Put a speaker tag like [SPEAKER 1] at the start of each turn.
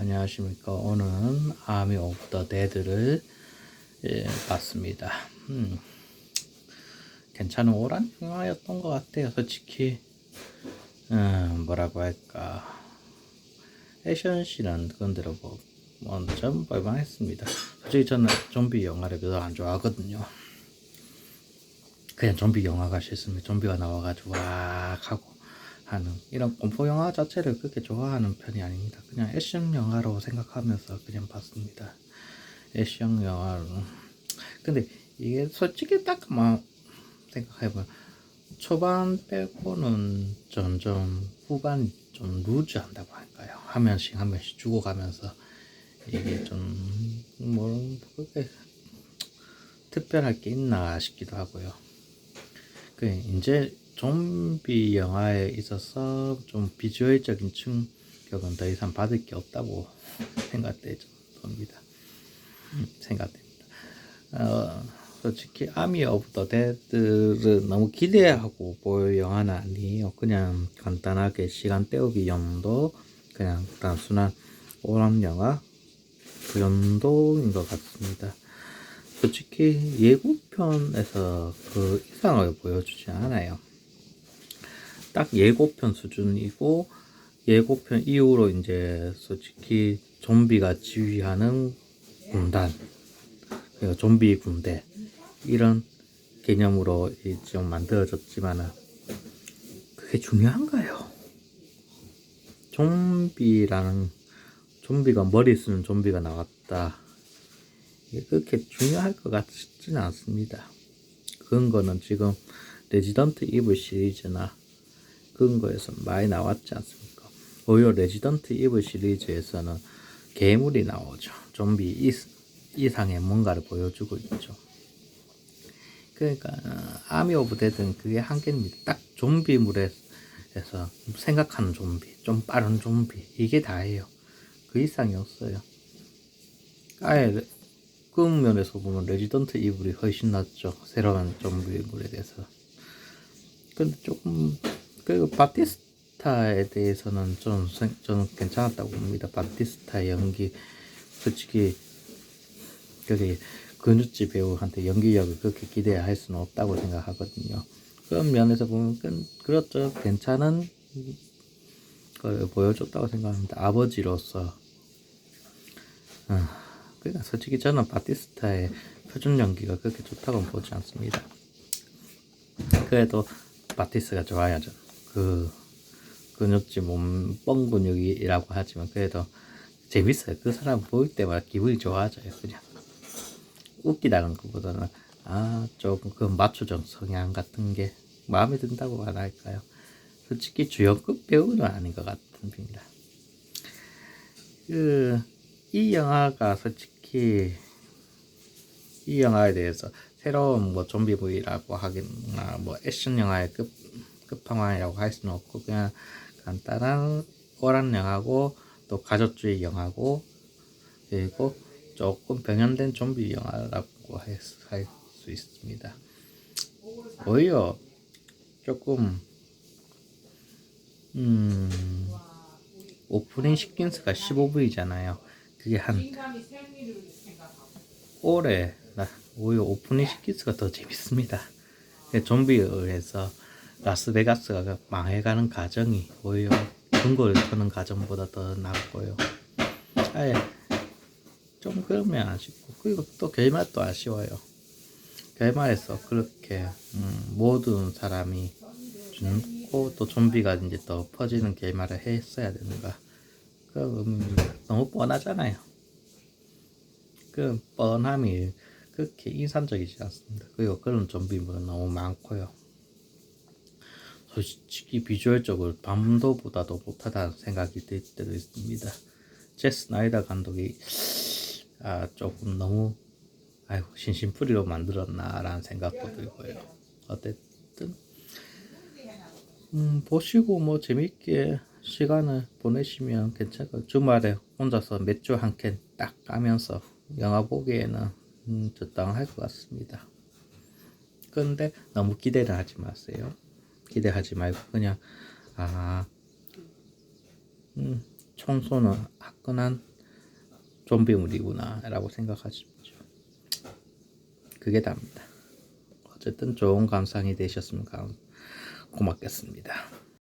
[SPEAKER 1] 안녕하십니까. 오늘은 아미 오브 더 데드를 예, 봤습니다. 음, 괜찮은 오란 영화였던 것 같아요. 솔직히 음, 뭐라고 할까. 액션 씬은 그건대로 뭐 완전 발방했습니다. 솔직히 저는 좀비 영화를 별로 안 좋아하거든요. 그냥 좀비 영화가 싫으면 좀비가 나와가지고 와 하고 하는 이런 공포 영화 자체를 그렇게 좋아하는 편이 아닙니다. 그냥 액션 영화로 생각하면서 그냥 봤습니다. 액션 영화로. 근데 이게 솔직히 딱만 생각해보면 초반 빼고는 점점 후반 좀 루즈한다고 할까요? 한 명씩 한 명씩 죽어가면서 이게 좀뭐 그렇게 특별할 게 있나 싶기도 하고요. 그 이제 좀비 영화에 있어서 좀 비주얼적인 충격은 더 이상 받을 게 없다고 생각됩니다. 음, 생각됩니다. 어, 솔직히 아미 오브 더 데드를 너무 기대하고 볼 영화는 아니에요. 그냥 간단하게 시간 때우기 정도 그냥 단순한 오람 영화 그 정도인 것 같습니다. 솔직히 예고편에서 그 이상을 보여주지 않아요. 딱 예고편 수준이고 예고편 이후로 이제 솔직히 좀비가 지휘하는 군단, 그러니까 좀비 군대 이런 개념으로 좀 만들어졌지만은 그게 중요한가요? 좀비라는 좀비가 머리 쓰는 좀비가 나왔다. 그렇게 중요할 것 같지는 않습니다. 그런 거는 지금 레지던트 이블 시리즈나 그런 거에서 많이 나왔지 않습니까? 오히려 레지던트 이블 시리즈에서는 괴물이 나오죠. 좀비 이, 이상의 뭔가를 보여주고 있죠. 그러니까 아미 오브 데드는 그게 한계입니다. 딱 좀비물에서 생각하는 좀비, 좀 빠른 좀비 이게 다예요. 그 이상이 없어요. 아예 그 면에서 보면 레지던트 이블이 훨씬 낫죠. 새로운 좀비물에 대해서. 근데 조금 그 바티스타에 대해서는 좀 생- 저는 괜찮았다고 봅니다. 바티스타 연기 솔직히 그게 근육지 배우한테 연기력을 그렇게 기대할 수는 없다고 생각하거든요. 그런 면에서 보면 그- 그렇죠. 괜찮은 걸 보여줬다고 생각합니다. 아버지로서. 아, 그러니까 솔직히 저는 바티스타의 표준 연기가 그렇게 좋다고 보지 않습니다. 그래도 바티스가 좋아야죠. 그 근육지 몸뻥 근육이라고 하지만 그래도 재밌어요. 그 사람 보일 때마다 기분이 좋아져요. 그냥 웃기다는 것보다는 아 조금 그 마초적 성향 같은 게 마음에 든다고 안 할까요? 솔직히 주연급 배우는 아닌 것 같습니다. 그 이 영화가 솔직히 이 영화에 대해서 새로운 뭐 좀비물이라고 하기나 뭐 액션 영화의 끝 끝판왕이라고 할 수는 없고 그냥 간단한 오란 영화고 또 가족주의 영화고 그리고 조금 병현된 좀비 영화라고 할 수 있습니다. 오히려 조금 음 오프닝 시퀀스가 15분이잖아요. 그게 한 올해 나 오히려 오프닝 시퀀스가 더 재밌습니다. 그 좀비에 의해서 라스베가스가 망해가는 과정이 오히려 근거를 터는 과정보다 더 낫고요. 아예 좀 그러면 아쉽고 그리고 또 결말도 아쉬워요. 결말에서 그렇게 음, 모든 사람이 죽고 또 좀비가 이제 더 퍼지는 결말을 했어야 되는가? 그 음, 너무 뻔하잖아요. 그 뻔함이 그렇게 인상적이지 않습니다. 그리고 그런 좀비물은 너무 많고요. 솔직히 비주얼적으로 밤도보다도 못하다는 생각이 들 때도 있습니다. 제스 나이다 감독이 아 조금 너무 아이고 신신풀이로 만들었나라는 생각도 들고요. 어쨌든 음, 보시고 뭐 재밌게 시간을 보내시면 괜찮고 주말에 혼자서 맥주 한 캔 딱 까면서 영화 보기에는 음, 적당할 것 같습니다. 그런데 너무 기대를 하지 마세요. 기대하지 말고 그냥 아 음, 청소는 화끈한 좀비물이구나 라고 생각하십시오. 그게 답니다. 어쨌든 좋은 감상이 되셨으면 감- 고맙겠습니다.